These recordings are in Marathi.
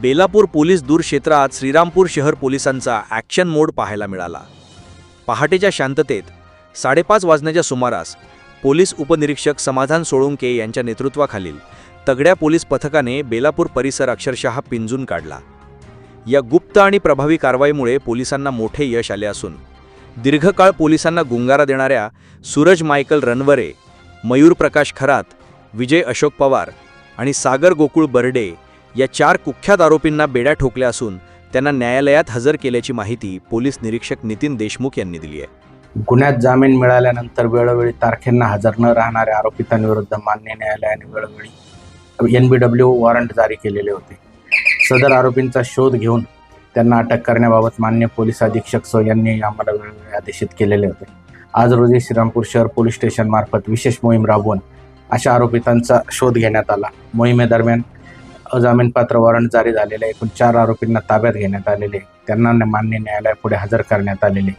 बेलापूर पोलीस दूर क्षेत्रात श्रीरामपूर शहर पोलिसांचा ॲक्शन मोड पाहायला मिळाला. पहाटेच्या शांततेत साडेपाच वाजण्याच्या सुमारास पोलीस उपनिरीक्षक समाधान सोळुंके यांच्या नेतृत्वाखालील तगड्या पोलीस पथकाने बेलापूर परिसर अक्षरशः पिंजून काढला. या गुप्त आणि प्रभावी कारवाईमुळे पोलिसांना मोठे यश आले असून दीर्घकाळ पोलिसांना गुंगारा देणाऱ्या सूरज मायकल रणवरे मयूर प्रकाश खरात विजय अशोक पवार आणि सागर गोकुळ बर्डे या चार कुख्यात आरोपींना बेड्या ठोकल्या असून त्यांना न्यायालयात हजर केल्याची माहिती पोलीस निरीक्षक नितीन देशमुख यांनी दिली आहे. गुन्ह्यात जामीन मिळाल्यानंतर वेळोवेळी तारखेंना हजर न राहणाऱ्या आरोपितांविरुद्ध मान्य न्यायालयाने वेळोवेळी एन बी डब्ल्यू वॉरंट जारी केलेले होते. सदर आरोपींचा शोध घेऊन त्यांना अटक करण्याबाबत मान्य पोलीस अधीक्षक सो यांनी आम्हाला वेळोवेळी आदेशित केलेले होते. आज रोजी श्रीरामपूर शहर पोलीस स्टेशन मार्फत विशेष मोहीम राबवून अशा आरोपितांचा शोध घेण्यात आला. मोहिमेदरम्यान अजामीनपात्र वॉरंट जारी झालेले एकूण चार आरोपींना ताब्यात घेण्यात आलेले त्यांना मान्य न्यायालयापुढे हजर करण्यात आलेले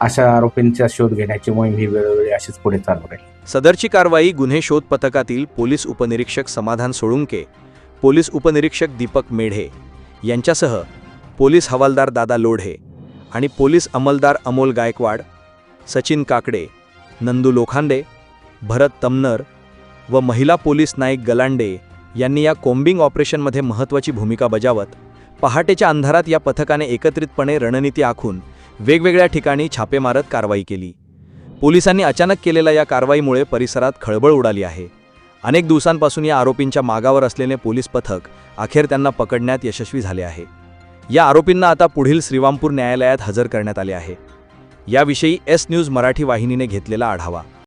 अशा आरोपींचा शोध घेण्याची मोहीम ही वेळोवेळी अशीच पुढे चालू राहील. सदरची कारवाई गुन्हे शोध पथकातील पोलीस उपनिरीक्षक समाधान सोळुंके पोलीस उपनिरीक्षक दीपक मेढे यांच्यासह पोलीस हवालदार दादा लोढे आणि पोलीस अंमलदार अमोल गायकवाड सचिन काकडे नंदू लोखांडे भरत तमनर व महिला पोलीस नाईक गलांडे यांनी या कोम्बिंग ऑपरेशनमध्ये महत्त्वाची भूमिका बजावत पहाटेच्या अंधारात या पथकाने एकत्रितपणे रणनीती आखून वेगवेगळ्या ठिकाणी छापे मारत कारवाई केली. पोलिसांनी अचानक केलेल्या या कारवाईमुळे परिसरात खळबळ उडाली आहे. अनेक दिवसांपासून या आरोपींच्या मागावर असलेले पोलीस पथक अखेर त्यांना पकडण्यात यशस्वी झाले आहे. या आरोपींना आता पुढील श्रीरामपूर न्यायालयात हजर करण्यात आले आहे. याविषयी एस न्यूज मराठी वाहिनीने घेतलेला आढावा.